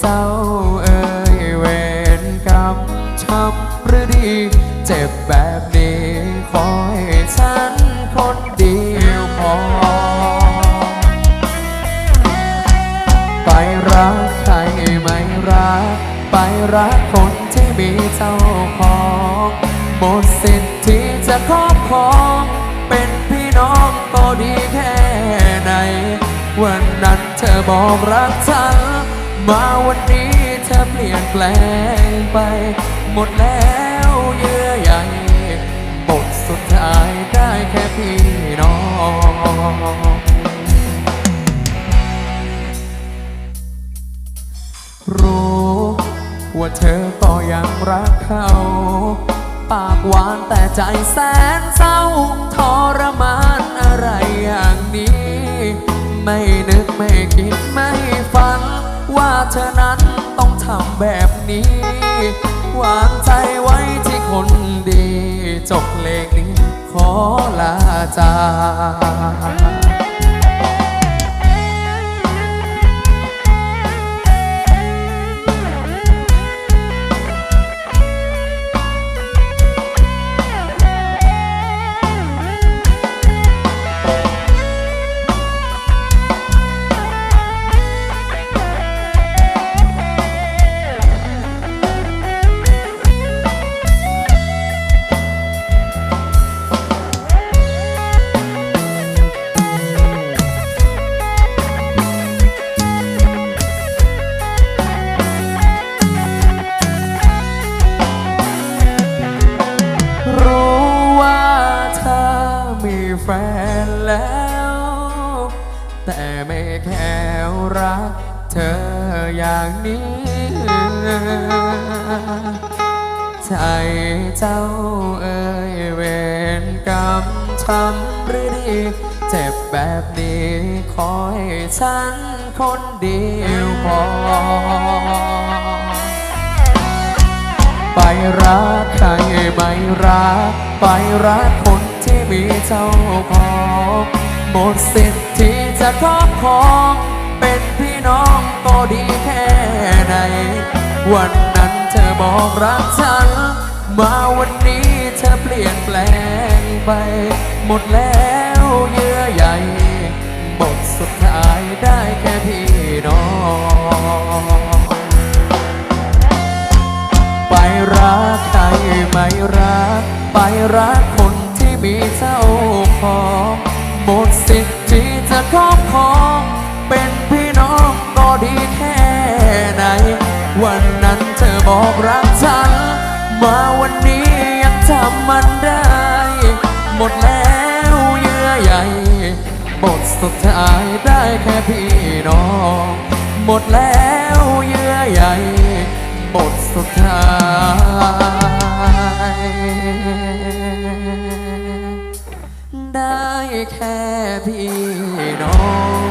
เจ้าเอ่ยเวรกรรมช้ำหรือดี เจ็บแบบนี้ขอให้ฉันคนเดียวพอ ไปรักใครไม่รัก ไปรักคนที่มีเจ้าของหมดสิทธิ์ที่จะครอบครองเป็นพี่น้องก็ดีแค่ไหนวันนั้นเธอบอกรักฉัน มาวันนี้เธอเปลี่ยนแปลงไป หมดแล้วเยื่อใยบทสุดท้ายได้แค่พี่น้องรู้ว่าเธอก็ยังรักเขา ปากหวานแต่ใจแสนเศร้าทรมานอะไรอย่างนี้ ไม่นึกไม่คิดไม่ ว่าเธอนั้นต้องทำแบบนี้ วางใจไว้ที่ แฟนแล้ว แต่ไม่แค่รักเธออย่างนี้ ใจเจ้าเอ่ยเวรกรรมทำหรือดีเจ็บแบบนี้ขอให้ฉันคนเดียวพอ ไปรักใครไม่รัก ไปรักคน ที่มีเจ้าของหมดสิทธิ์ที่จะครอบครองเป็นพี่น้องก็ดีแค่ไหน วันนั้นเธอบอกรักฉัน มาวันนี้เธอเปลี่ยนแปลงไป หมดแล้วเยื่อใยบทสุดท้ายได้แค่พี่น้อง ไปรักใครไม่รัก ไปรัก มีเจ้าของหมดสิทธิ์ที่จะครอบครองเป็นพี่น้องก็ดีแค่ไหน วันนั้นเธอบอกรักฉัน มาวันนี้ยังจำมันได้ หมดแล้วเยื่อใยบทสุดท้ายได้แค่พี่น้อง หมดแล้วเยื่อใยบทสุดท้าย ได้แค่พี่น้อง